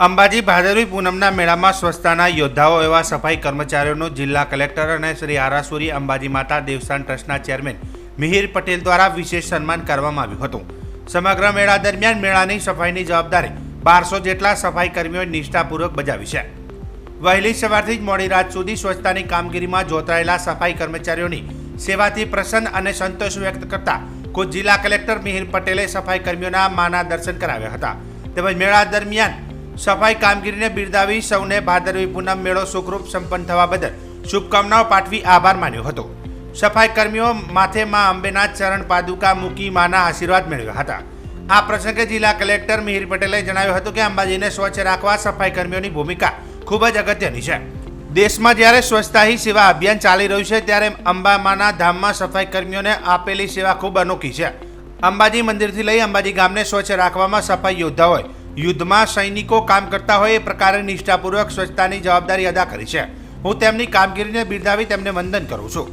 અંબાજી ભાદરવી પૂનમના મેળામાં સ્વચ્છતાના યોદ્ધાઓ એવા સફાઈ કર્મચારીઓનું જિલ્લા કલેક્ટર અને શ્રી આરાસુરી અંબાજી માતા દેવસ્થાન ટ્રસ્ટના ચેરમેન મિહિર પટેલ દ્વારા વિશેષ સન્માન કરવામાં આવ્યું હતું. સમગ્ર મેળા દરમિયાન મેળાની સફાઈની જવાબદારી બારસો જેટલા સફાઈ કર્મીઓએ નિષ્ઠાપૂર્વક બજાવી છે. વહેલી સવારથી જ મોડી રાત સુધી સ્વચ્છતાની કામગીરીમાં જોતરાયેલા સફાઈ કર્મચારીઓની સેવાથી પ્રસન્ન અને સંતોષ વ્યક્ત કરતા ખુદ જિલ્લા કલેક્ટર મિહિર પટેલે સફાઈ કર્મીઓના માના દર્શન કરાવ્યા હતા. તેમજ મેળા દરમિયાન સફાઈ કામગીરીને બિરદાવી સૌને ભાદરવી પૂનમ મેળો સુખરૂપ સંપન્ન થવા બદલ શુભકામનાઓ પાઠવી આભાર માન્યો હતો. સફાઈ કર્મીઓ માથે માં અંબેના ચરણ પાદુકા મૂકી માના આશીર્વાદ મેળવ્યા હતા. આ પ્રસંગે જિલ્લા કલેક્ટર મિહિર પટેલે જણાવ્યું હતું કે અંબાજીને સ્વચ્છ રાખવા સફાઈ કર્મીઓની ભૂમિકા ખૂબ જ અગત્યની છે. દેશમાં જ્યારે સ્વચ્છતા હી સેવા અભિયાન ચાલી રહ્યું છે ત્યારે અંબામાના ધામમાં સફાઈ કર્મીઓને આપેલી સેવા ખૂબ અનોખી છે. અંબાજી મંદિરથી લઈ અંબાજી ગામને સ્વચ્છ રાખવામાં સફાઈ યોદ્ધાઓએ યુદ્ધમાં સૈનિકો કામ કરતા હોય એ પ્રકારે નિષ્ઠાપૂર્વક, સ્વચ્છતાની જવાબદારી અદા કરી છે. હું તેમની કામગીરીને બિરદાવી તેમને વંદન કરું છું.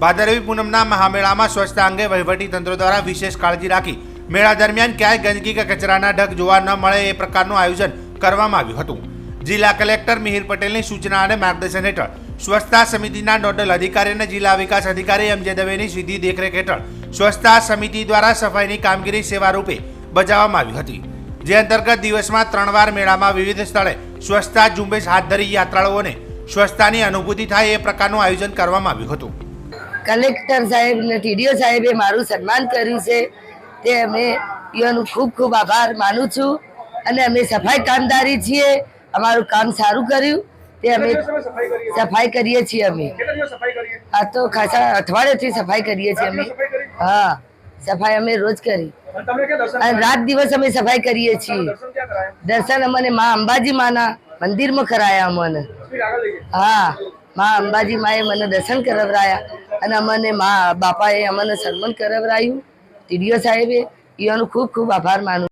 ભાદરવી પૂનમના મહામેળામાં સ્વચ્છતા અંગે વહીવટી તંત્ર દ્વારા વિશેષ કાળજી રાખી મેળા દરમિયાન ક્યાંય ગંદકી કે કચરાના ઢગ જોવા ન મળે એ પ્રકારનું આયોજન કરવામાં આવ્યું હતું. જિલ્લા કલેક્ટર મિહિર પટેલની સૂચના અને માર્ગદર્શન હેઠળ સ્વચ્છતા સમિતિના નોડલ અધિકારી અને જિલ્લા વિકાસ અધિકારી એમ જે દવેની સીધી દેખરેખ હેઠળ સ્વચ્છતા સમિતિ દ્વારા સફાઈની કામગીરી સેવા રૂપે બજાવવામાં આવી હતી. જે અંતર્ગત દિવસમાં ત્રણ વાર મેળામાં વિવિધ સ્થળે સ્વચ્છતા ઝુંબેશ હાથ ધરી યાત્રાળુઓને સ્વચ્છતાની અનુભૂતિ થાય એ પ્રકારનું આયોજન કરવામાં આવ્યું હતું. કલેક્ટર સાહેબ ને ટીડીઓ સાહેબે મારું સન્માન કર્યું છે. તે અમે ઈઓનું ખૂબ ખૂબ આભાર માનું છું અને અમે સફાઈ કામદારી છીએ. અમારું કામ સારું કર્યું. તે અમે સફાઈ કરીએ? છીએ અમે. આ તો ખાસા અઠવાડિયેથી સફાઈ કરીએ છીએ અમે. હા. સફાઈ અમે રોજ કરી. અને રાત દિવસ અમે સફાઈ કરીએ છીએ. દર્શન અમને મા અંબાજી માના મંદિરમાં કરાયા અમને. હા મા અંબાજી માએ મને દર્શન કરાવરાયા અને અમને મા બાપાએ અમને સન્માન કરાવરાયું. ટીડીઓ સાહેબે એનો ખૂબ ખૂબ આભાર માનું